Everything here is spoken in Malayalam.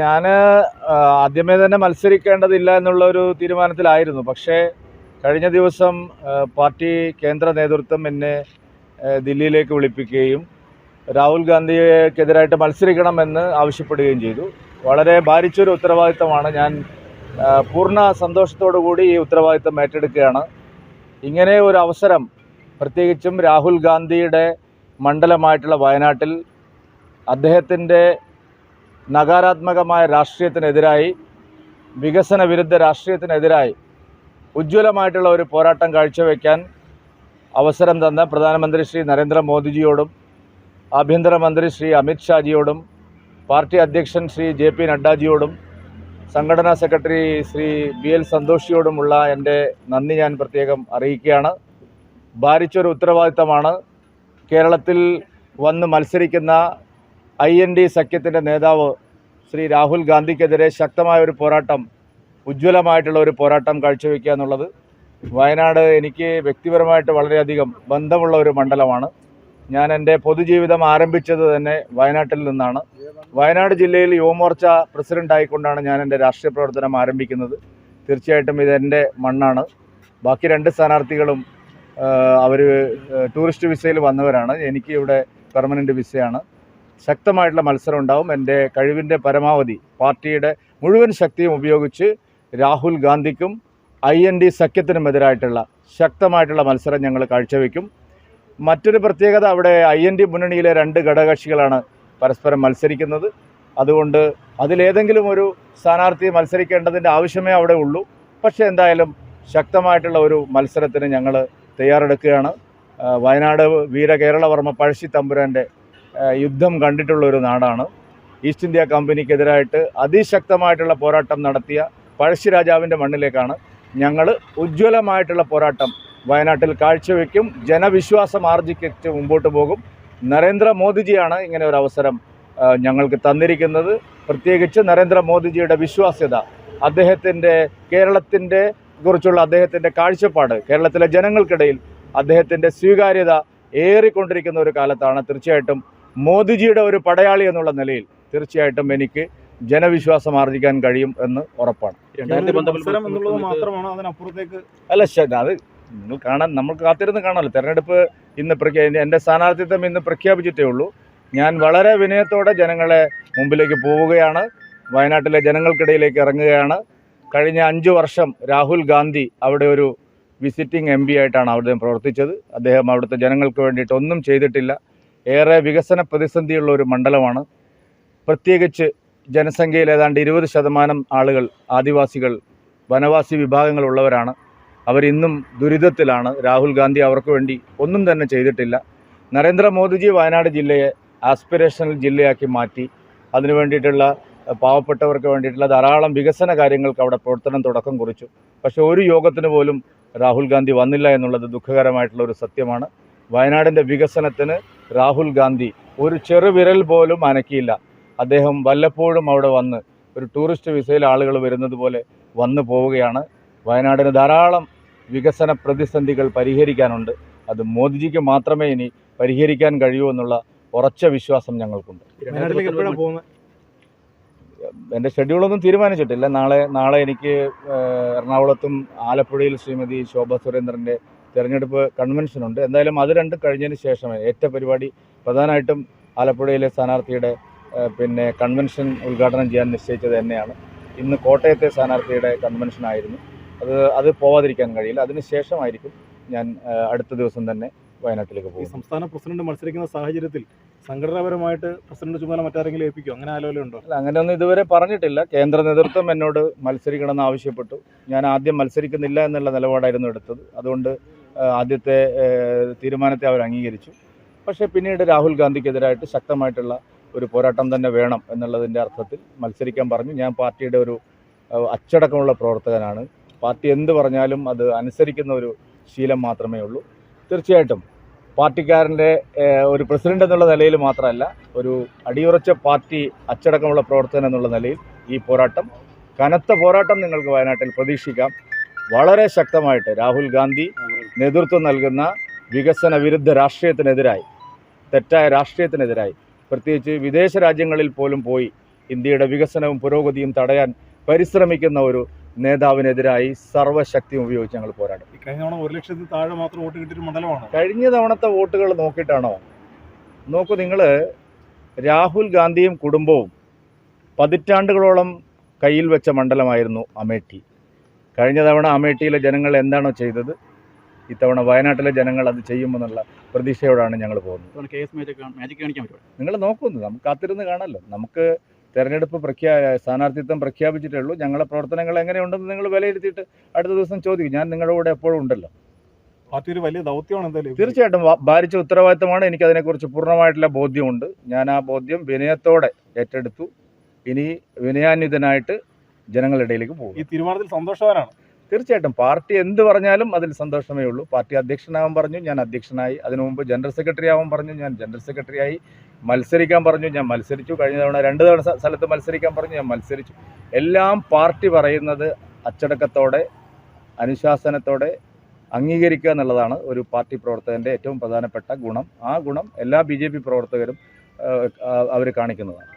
ഞാൻ ആദ്യമേ തന്നെ മത്സരിക്കേണ്ടതില്ല എന്നുള്ള ഒരു തീരുമാനത്തിലായിരുന്നു. പക്ഷേ കഴിഞ്ഞ ദിവസം പാർട്ടി കേന്ദ്ര നേതൃത്വം എന്നെ ദില്ലിയിലേക്ക് വിളിപ്പിക്കുകയും രാഹുൽ ഗാന്ധിക്കെതിരായിട്ട് മത്സരിക്കണമെന്ന് ആവശ്യപ്പെടുകയും ചെയ്തു. വളരെ ഭാരിച്ചൊരു ഉത്തരവാദിത്തമാണ്. ഞാൻ പൂർണ സന്തോഷത്തോടു കൂടി ഈ ഉത്തരവാദിത്തം ഏറ്റെടുക്കുകയാണ്. ഇങ്ങനെ ഒരു അവസരം പ്രത്യേകിച്ചും രാഹുൽ ഗാന്ധിയുടെ മണ്ഡലമായിട്ടുള്ള വയനാട്ടിൽ അദ്ദേഹത്തിന്റെ നകാരാത്മകമായ രാഷ്ട്രീയത്തിനെതിരായി വികസന വിരുദ്ധ രാഷ്ട്രീയത്തിനെതിരായി ഉജ്ജ്വലമായിട്ടുള്ള ഒരു പോരാട്ടം കാഴ്ചവെക്കാൻ അവസരം തന്ന പ്രധാനമന്ത്രി ശ്രീ നരേന്ദ്രമോദിജിയോടും ആഭ്യന്തരമന്ത്രി ശ്രീ അമിത് ഷാജിയോടും പാർട്ടി അധ്യക്ഷൻ ശ്രീ ജെ പി നഡ്ഡാജിയോടും സംഘടനാ സെക്രട്ടറി ശ്രീ ബി എൽ സന്തോഷിയോടുമുള്ള എന്റെ നന്ദി ഞാൻ പ്രത്യേകം അറിയിക്കുകയാണ്. ഭാരിച്ചൊരു ഉത്തരവാദിത്തമാണ് കേരളത്തിൽ വന്ന് മത്സരിക്കുന്ന ഐ എൻ ഡി സഖ്യത്തിന്റെ നേതാവ് ശ്രീ രാഹുൽ ഗാന്ധിക്കെതിരെ ശക്തമായ ഒരു പോരാട്ടം ഉജ്ജ്വലമായിട്ടുള്ള ഒരു പോരാട്ടം കാഴ്ചവെക്കുക എന്നുള്ളത് വയനാട് എനിക്ക് വ്യക്തിപരമായിട്ട് വളരെയധികം ബന്ധമുള്ള ഒരു മണ്ഡലമാണ്. ഞാൻ എന്റെ പൊതുജീവിതം ആരംഭിച്ചത് തന്നെ വയനാട്ടിൽ നിന്നാണ്. വയനാട് ജില്ലയിൽ യുവമോർച്ച പ്രസിഡന്റ് ആയിക്കൊണ്ടാണ് ഞാൻ എന്റെ രാഷ്ട്രീയ പ്രവർത്തനം ആരംഭിക്കുന്നത്. തീർച്ചയായിട്ടും ഇതെന്റെ മണ്ണാണ്. ബാക്കി രണ്ട് സ്ഥാനാർത്ഥികളും അവർ ടൂറിസ്റ്റ് വിസയിൽ വന്നവരാണ്. എനിക്ക് ഇവിടെ പെർമനന്റ് വിസയാണ്. ശക്തമായിട്ടുള്ള മത്സരം ഉണ്ടാവും. എന്റെ കഴിവിന്റെ പരമാവധി പാർട്ടിയുടെ മുഴുവൻ ശക്തിയും ഉപയോഗിച്ച് രാഹുൽ ഗാന്ധിക്കും ഐ എൻ ഡി സഖ്യത്തിനുമെതിരായിട്ടുള്ള ശക്തമായിട്ടുള്ള മത്സരം ഞങ്ങൾ കാഴ്ചവെക്കും. മറ്റൊരു പ്രത്യേകത അവിടെ ഐ എൻ ഡി മുന്നണിയിലെ രണ്ട് ഘടകകക്ഷികളാണ് പരസ്പരം മത്സരിക്കുന്നത്. അതുകൊണ്ട് അതിലേതെങ്കിലും ഒരു സ്ഥാനാർത്ഥി മത്സരിക്കേണ്ടതിന്റെ ആവശ്യമേ അവിടെ ഉള്ളൂ. പക്ഷേ എന്തായാലും ശക്തമായിട്ടുള്ള ഒരു മത്സരത്തിന് ഞങ്ങൾ തയ്യാറെടുക്കുകയാണ്. വയനാട് വീരകേരളവർമ്മ പഴശ്ശി തമ്പുരാന്റെ യുദ്ധം കണ്ടിട്ടുള്ള ഒരു നാടാണ്. ഈസ്റ്റ് ഇന്ത്യ കമ്പനിക്കെതിരായിട്ട് അതിശക്തമായിട്ടുള്ള പോരാട്ടം നടത്തിയ പഴശ്ശി രാജാവിന്റെ മണ്ണിലേക്കാണ് ഞങ്ങൾ ഉജ്ജ്വലമായിട്ടുള്ള പോരാട്ടം വയനാട്ടിൽ കാഴ്ചവെക്കും. ജനവിശ്വാസം ആർജിച്ച് മുമ്പോട്ട് പോകും. നരേന്ദ്രമോദിജിയാണ് ഇങ്ങനെ ഒരു അവസരം ഞങ്ങൾക്ക് തന്നിരിക്കുന്നത്. പ്രത്യേകിച്ച് നരേന്ദ്രമോദിജിയുടെ വിശ്വാസ്യത അദ്ദേഹത്തിന്റെ കേരളത്തിന്റെ കുറിച്ചുള്ള അദ്ദേഹത്തിന്റെ കാഴ്ചപ്പാട് കേരളത്തിലെ ജനങ്ങൾക്കിടയിൽ അദ്ദേഹത്തിന്റെ സ്വീകാര്യത ഏറിക്കൊണ്ടിരിക്കുന്ന ഒരു കാലത്താണ്. തീർച്ചയായിട്ടും മോദിജിയുടെ ഒരു പടയാളി എന്നുള്ള നിലയിൽ തീർച്ചയായിട്ടും എനിക്ക് ജനവിശ്വാസം ആർജിക്കാൻ കഴിയും എന്ന് ഉറപ്പാണ്. അല്ല അത് നിങ്ങൾ കാണാൻ നമ്മൾ കാത്തിരുന്ന് കാണാമല്ലോ. തെരഞ്ഞെടുപ്പ് ഇന്ന് പ്രഖ്യാ എന്റെ സ്ഥാനാർത്ഥിത്വം ഇന്ന് പ്രഖ്യാപിച്ചിട്ടേ ഉള്ളൂ. ഞാൻ വളരെ വിനയത്തോടെ ജനങ്ങളെ മുമ്പിലേക്ക് പോവുകയാണ്. വയനാട്ടിലെ ജനങ്ങൾക്കിടയിലേക്ക് ഇറങ്ങുകയാണ്. കഴിഞ്ഞ അഞ്ച് വർഷം രാഹുൽ ഗാന്ധി അവിടെ ഒരു വിസിറ്റിംഗ് എം പി ആയിട്ടാണ് അവിടെ പ്രവർത്തിച്ചത്. അദ്ദേഹം അവിടുത്തെ ജനങ്ങൾക്ക് വേണ്ടിയിട്ട് ഒന്നും ചെയ്തിട്ടില്ല. ഏറെ വികസന പ്രതിസന്ധിയുള്ള ഒരു മണ്ഡലമാണ്. പ്രത്യേകിച്ച് ജനസംഖ്യയിൽ ഏതാണ്ട് ഇരുപത് ശതമാനം ആളുകൾ ആദിവാസികൾ വനവാസി വിഭാഗങ്ങളുള്ളവരാണ് അവരിന്നും ദുരിതത്തിലാണ്. രാഹുൽ ഗാന്ധി അവർക്ക് വേണ്ടി ഒന്നും തന്നെ ചെയ്തിട്ടില്ല. നരേന്ദ്രമോദിജി വയനാട് ജില്ലയെ ആസ്പിറേഷണൽ ജില്ലയാക്കി മാറ്റി. അതിനു വേണ്ടിയിട്ടുള്ള പാവപ്പെട്ടവർക്ക് വേണ്ടിയിട്ടുള്ള ധാരാളം വികസന കാര്യങ്ങൾക്ക് അവിടെ പ്രവർത്തനം തുടക്കം കുറിച്ചു. പക്ഷേ ഒരു യോഗത്തിന് പോലും രാഹുൽ ഗാന്ധി വന്നില്ല എന്നുള്ളത് ദുഃഖകരമായിട്ടുള്ള ഒരു സത്യമാണ്. വയനാടിന്റെ വികസനത്തിന് രാഹുൽ ഗാന്ധി ഒരു ചെറുവിരൽ പോലും അനക്കിയില്ല. അദ്ദേഹം വല്ലപ്പോഴും അവിടെ വന്ന് ഒരു ടൂറിസ്റ്റ് വിസയിൽ ആളുകൾ വരുന്നത് പോലെ വന്നു പോവുകയാണ്. വയനാടിന് ധാരാളം വികസന പ്രതിസന്ധികൾ പരിഹരിക്കാനുണ്ട്. അത് മോദിജിക്ക് മാത്രമേ ഇനി പരിഹരിക്കാൻ കഴിയൂ എന്നുള്ള ഉറച്ച വിശ്വാസം ഞങ്ങൾക്കുണ്ട്. എന്റെ ഷെഡ്യൂളൊന്നും തീരുമാനിച്ചിട്ടില്ല. നാളെ നാളെ എനിക്ക് എറണാകുളത്തും ആലപ്പുഴയിൽ ശ്രീമതി ശോഭ സുരേന്ദ്രന്റെ തിരഞ്ഞെടുപ്പ് കൺവെൻഷനുണ്ട് എന്തായാലും അത് രണ്ടും കഴിഞ്ഞതിന് ശേഷമേ ഏറ്റ പരിപാടി പ്രധാനമായിട്ടും ആലപ്പുഴയിലെ സ്ഥാനാർത്ഥിയുടെ പിന്നെ കൺവെൻഷൻ ഉദ്ഘാടനം ചെയ്യാൻ നിശ്ചയിച്ചത് തന്നെയാണ്. ഇന്ന് കോട്ടയത്തെ സ്ഥാനാർത്ഥിയുടെ കൺവെൻഷനായിരുന്നു അത് അത് പോവാതിരിക്കാൻ കഴിയില്ല. അതിന് ശേഷമായിരിക്കും ഞാൻ അടുത്ത ദിവസം തന്നെ വയനാട്ടിലേക്ക് പോകും സംസ്ഥാന പ്രസിഡന്റ് മത്സരിക്കുന്ന സാഹചര്യത്തിൽ സംഘടനാപരമായിട്ട് പ്രസിഡന്റ് ചുമതല മറ്റാരെങ്കിലും ഏൽപ്പിക്കും അങ്ങനെ ആലോചന ഉണ്ടോ? അല്ല അങ്ങനെയൊന്നും ഇതുവരെ പറഞ്ഞിട്ടില്ല. കേന്ദ്ര നേതൃത്വം എന്നോട് മത്സരിക്കണമെന്ന് ആവശ്യപ്പെട്ടു. ഞാൻ ആദ്യം മത്സരിക്കുന്നില്ല എന്നുള്ള നിലപാടായിരുന്നു എടുത്തത്. അതുകൊണ്ട് ആദ്യത്തെ തീരുമാനത്തെ അവർ അംഗീകരിച്ചു. പക്ഷേ പിന്നീട് രാഹുൽ ഗാന്ധിക്കെതിരായിട്ട് ശക്തമായിട്ടുള്ള ഒരു പോരാട്ടം തന്നെ വേണം എന്നുള്ളതിന്റെ അർത്ഥത്തിൽ മത്സരിക്കാൻ പറഞ്ഞു. ഞാൻ പാർട്ടിയുടെ ഒരു അച്ചടക്കമുള്ള പ്രവർത്തകനാണ്. പാർട്ടി എന്ത് പറഞ്ഞാലും അത് അനുസരിക്കുന്ന ഒരു ശീലം മാത്രമേ ഉള്ളൂ. തീർച്ചയായിട്ടും പാർട്ടിക്കാരന്റെ ഒരു പ്രസിഡന്റ് എന്നുള്ള നിലയിൽ മാത്രമല്ല ഒരു അടിയുറച്ച പാർട്ടി അച്ചടക്കമുള്ള പ്രവർത്തകൻ എന്നുള്ള നിലയിൽ ഈ പോരാട്ടം കനത്ത പോരാട്ടം നിങ്ങൾക്ക് വയനാട്ടിൽ പ്രതീക്ഷിക്കാം. വളരെ ശക്തമായിട്ട് രാഹുൽ ഗാന്ധി നേതൃത്വം നൽകുന്ന വികസന വിരുദ്ധ രാഷ്ട്രീയത്തിനെതിരായി തെറ്റായ രാഷ്ട്രീയത്തിനെതിരായി പ്രത്യേകിച്ച് വിദേശ രാജ്യങ്ങളിൽ പോലും പോയി ഇന്ത്യയുടെ വികസനവും പുരോഗതിയും തടയാൻ പരിശ്രമിക്കുന്ന ഒരു നേതാവിനെതിരായി സർവശക്തിയും ഉപയോഗിച്ച് ഞങ്ങൾ പോരാടും. കഴിഞ്ഞ തവണ ഒരു ലക്ഷത്തിൽ താഴെ മാത്രം വോട്ട് കിട്ടിയ മണ്ഡലമാണ്? കഴിഞ്ഞ തവണത്തെ വോട്ടുകൾ നോക്കിയിട്ടാണോ? നോക്കൂ നിങ്ങൾ രാഹുൽ ഗാന്ധിയും കുടുംബവും പതിറ്റാണ്ടുകളോളം കയ്യിൽ വെച്ച മണ്ഡലമായിരുന്നു അമേഠി. കഴിഞ്ഞ തവണ അമേഠിയിലെ ജനങ്ങൾ എന്താണോ ചെയ്തത്? ഇത്തവണ വയനാട്ടിലെ ജനങ്ങൾ അത് ചെയ്യുമെന്നുള്ള പ്രതീക്ഷയോടാണ് ഞങ്ങൾ പോകുന്നത്. നിങ്ങൾ നോക്കുന്നു. നമുക്ക് കാത്തിരുന്ന് കാണാമല്ലോ നമുക്ക് തെരഞ്ഞെടുപ്പ് പ്രഖ്യാ സ്ഥാനാർത്ഥിത്വം പ്രഖ്യാപിച്ചിട്ടേ ഉള്ളൂ. ഞങ്ങളുടെ പ്രവർത്തനങ്ങൾ എങ്ങനെയുണ്ടെന്ന് നിങ്ങൾ വിലയിരുത്തിയിട്ട് അടുത്ത ദിവസം ചോദിക്കും. ഞാൻ നിങ്ങളുടെ കൂടെ എപ്പോഴും ഉണ്ടല്ലോ. പാർട്ടി വലിയ ദൗത്യമാണ് എന്തായാലും തീർച്ചയായിട്ടും ഭാരിച്ച ഉത്തരവാദിത്തമാണ്. എനിക്ക് അതിനെക്കുറിച്ച് പൂർണമായിട്ടുള്ള ബോധ്യമുണ്ട്. ഞാൻ ആ ബോധ്യം വിനയത്തോടെ ഏറ്റെടുത്തു. ഇനി വിനയാന്വിതനായിട്ട് ജനങ്ങളുടെ ഇടയിലേക്ക് പോകും. ഈ തീരുമാനത്തിൽ സന്തോഷവാനാണ്. തീർച്ചയായിട്ടും പാർട്ടി എന്ത് പറഞ്ഞാലും അതിൽ സന്തോഷമേ ഉള്ളൂ. പാർട്ടി അധ്യക്ഷനാവാൻ പറഞ്ഞു ഞാൻ അധ്യക്ഷനായി. അതിനു മുമ്പ് ജനറൽ സെക്രട്ടറി ആവാൻ പറഞ്ഞു ഞാൻ ജനറൽ സെക്രട്ടറിയായി. മത്സരിക്കാൻ പറഞ്ഞു ഞാൻ മത്സരിച്ചു. കഴിഞ്ഞ തവണ രണ്ട് തവണ സ്ഥലത്ത് മത്സരിക്കാൻ പറഞ്ഞു ഞാൻ മത്സരിച്ചു. എല്ലാം പാർട്ടി പറയുന്നത് അച്ചടക്കത്തോടെ അനുശാസനത്തോടെ അംഗീകരിക്കുക എന്നുള്ളതാണ് ഒരു പാർട്ടി പ്രവർത്തകന്റെ ഏറ്റവും പ്രധാനപ്പെട്ട ഗുണം. ആ ഗുണം എല്ലാ ബി പ്രവർത്തകരും അവർ കാണിക്കുന്നതാണ്.